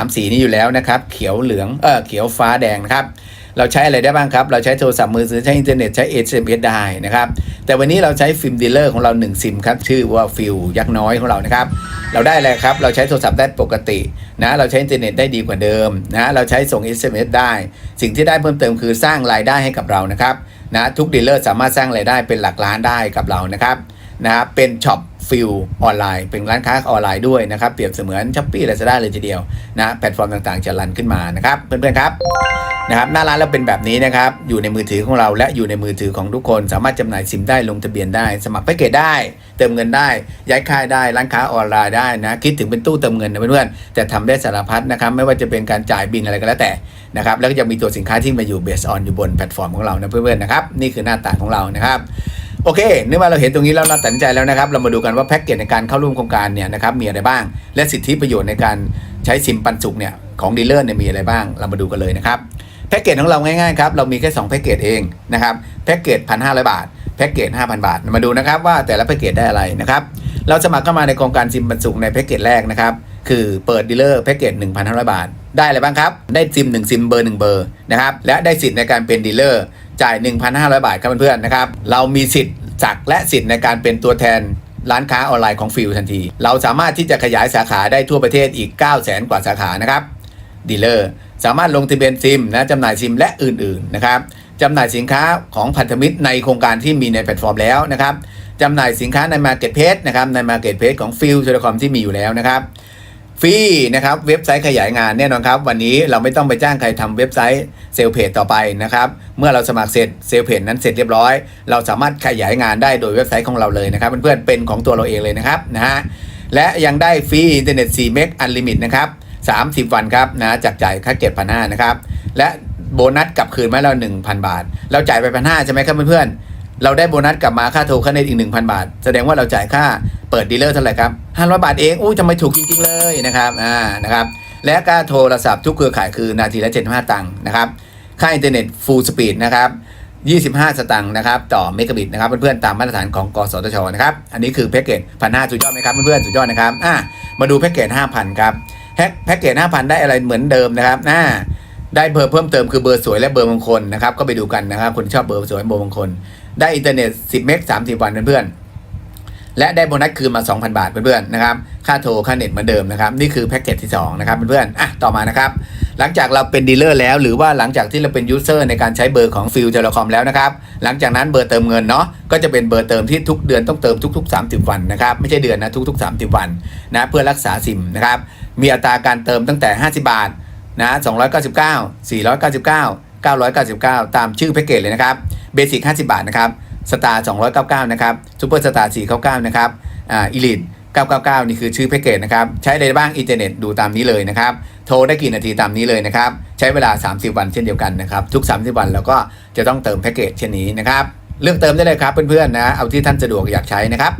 ามสีนี้อยู่แล้วนะครับ เขียวเหลือง เออเขียวฟ้าแดงนะครับ เราใช้อะไรได้บ้างครับ เราใช้โทรศัพท์มือถือใช้อินเทอร์เน็ตใช้ SMS ได้นะครับ แต่วันนี้เราใช้ฟิล์มดีลเลอร์ของเรา1ซิมครับ ชื่อว่าฟิลยักษ์น้อยของเรานะครับ เราได้อะไรครับ เราใช้โทรศัพท์ได้ปกตินะ เราใช้อินเทอร์เน็ตได้ดีกว่าเดิมนะ เราใช้ส่ง SMS ได้ สิ่งที่ได้เพิ่มเติมคือสร้างรายได้ให้กับเรานะครับนะทุกดีลเลอร์สามารถสร้างรายได้เป็นหลักล้านได้กับเรานะครับนะเป็นช็อป ฟิลออนไลน์ เป็นร้านค้าออนไลน์ด้วยนะครับเปรียบเสมือนช้อปปี้ลาซาด้าเลยทีเดียวนะแพลตฟอร์มต่างๆจะรันขึ้นมานะครับเพื่อนๆครับนะครับหน้าร้านเราเป็นแบบนี้นะครับอยู่ในมือถือของเราและอยู่ในมือถือของทุกคน สามารถจำหน่ายซิมได้ลงทะเบียนได้ สมัครแพ็กเกจได้ เติมเงินได้ ย้ายค่ายได้ร้านค้าออนไลน์ได้นะคิดถึงเป็นตู้เติมเงินนะเพื่อนๆแต่ทำได้สารพัดนะครับไม่ว่าจะเป็นการจ่ายบินอะไรก็แล้วแต่นะครับแล้วก็จะมีตัวสินค้าที่มาอยู่เบสออนอยู่บนแพลตฟอร์มของเรานะเพื่อนๆนะครับนี่คือหน้าตาของเรานะครับ โอเคเนื่องว่าเราเห็นตรงนี้แล้วเราตัดสินใจแล้วนะครับ เรามาดูกันว่าแพ็กเกจในการเข้าร่วมโครงการเนี่ยนะครับมีอะไรบ้าง และสิทธิประโยชน์ในการใช้ซิมปันสุกเนี่ยของดีลเลอร์เนี่ยมีอะไรบ้าง เรามาดูกันเลยนะครับแพ็กเกจของเราง่ายๆครับเรามีแค่2แพ็กเกจเองนะครับแพ็กเกจ1,500บาทแพ็กเกจ5,000บาท มาดูนะครับว่าแต่ละแพ็กเกจได้อะไรนะครับเราสมัครเข้ามาในโครงการซิมบรรจุกในแพ็กเกจแรกนะครับคือเปิดดีลเลอร์แพ็กเกจ1,500 บาท ได้อะไรบ้างครับ ได้ซิม1ซิมเบอร์1เบอร์นะครับและได้สิทธิ์ในการเป็นดีลเลอร์ จ่าย 1,500 บาทครับเพื่อนๆนะครับเรามีสิทธิ์จักและสิทธิ์ในการเป็นตัวแทนร้านค้าออนไลน์ของฟิลทันที เราสามารถที่จะขยายสาขาได้ทั่วประเทศอีก 9 0 0 0 0 0 กว่าสาขานะครับดีลเลอร์สามารถลงทะเบียนซิมนะจำหน่ายซิมและอื่นๆนะครับจำหน่ายสินค้าของพันธมิตรในโครงการที่มีในแพลตฟอร์มแล้วนะครับจำหน่ายสินค้าใน Market p l a c e นะครับใน Market p l a c e ของฟิลเทเลคอมที่มีอยู่แล้วนะครับ ฟรีนะครับเว็บไซต์ขยายงานแน่นอนครับ วันนี้เราไม่ต้องไปจ้างใครทำเว็บไซต์เซลเพจต่อไปนะครับ เมื่อเราสมัครเสร็จเซลเพจนั้นเสร็จเรียบร้อย เราสามารถขยายงานได้โดยเว็บไซต์ของเราเลยนะครับเพื่อนๆเป็นของตัวเราเองเลยนะครับนะฮะและยังได้ฟรีอินเทอร์เน็ต4เมกอันลิมิตนะครับ30 วันครับนะจากจ่ายค่าเก็บพันห้านะครับและโบนัสกลับคืนมาแล้ว1,000 บาท เราจ่ายไปพันห้าใช่ไหมครับเพื่อนๆ เราได้โบนัสกลับมาค่าโทรค่าเน็ตอีก 1,000 บาท แสดงว่าเราจ่ายค่าเปิดดีลเลอร์เท่าไหร่ครับ500 บาทเองอู้ทำไมถูกจริงๆเลยนะครับอ่านะครับและค่าโทรศัพท์ทุกเครือข่ายคือนาทีละ 75 ตังค์นะครับค่าอินเทอร์เน็ตฟูลสปีดนะครับ25 สตังค์นะครับต่อเมกะบิตนะครับเพื่อนๆตามมาตรฐานของกสทชนะครับอันนี้คือแพ็กเกจพันห้าสุดยอดไหมครับเพื่อนๆสุดยอดนะครับอะมาดูแพ็กเกจ5,000ครับแพ็กแพ็กเกจ5,000 ได้อะไรเหมือนเดิมนะครับอ่าได้เบอร์เพิ่มเติมคือเบอร์สวยและเบอร์มงคลนะครับก็ไปดูกันนะครับคนชอบเบอร์สวยเบอร์มงคล ได้อินเทอร์เน็ต 10 เมก 30 วันเพื่อนๆ และได้โบนัสคืนมา 2,000 บาทเพื่อนๆ นะครับ ค่าโทรค่าเน็ตเหมือนเดิมนะครับ นี่คือแพ็กเกจที่ 2 นะครับเพื่อนๆ อะ ต่อมานะครับ หลังจากเราเป็นดีลเลอร์แล้ว หรือว่าหลังจากที่เราเป็นยูเซอร์ในการใช้เบอร์ของฟิลเทเลคอมแล้วนะครับ หลังจากนั้นเบอร์เติมเงินเนาะ ก็จะเป็นเบอร์เติมที่ทุกเดือนต้องเติมทุก ๆ 30 วันนะครับ ไม่ใช่เดือนนะ ทุก ๆ 30 วันนะ เพื่อรักษาซิมนะครับ มีอัตราการเติมตั้งแต่ 50 บาทนะ299 499 999 ตามชื่อแพ็กเกจเลยนะครับ เบสิก50 บาทนะครับสตาร์299 นะครับซูเปอร์สตาร์499 นะครับอ่าอีลิท999 นี่คือชื่อแพ็กเกจนะครับ ใช้อะไรได้บ้างอินเทอร์เน็ตดูตามนี้เลยนะครับ โทรได้กี่นาทีตามนี้เลยนะครับ ใช้เวลา 30 วันเช่นเดียวกันนะครับ ทุก 30 วันเราก็จะต้องเติมแพ็กเกจเช่นนี้นะครับ เลือกเติมได้เลยครับเพื่อนๆนะ เอาที่ท่านสะดวกอยากใช้นะครับ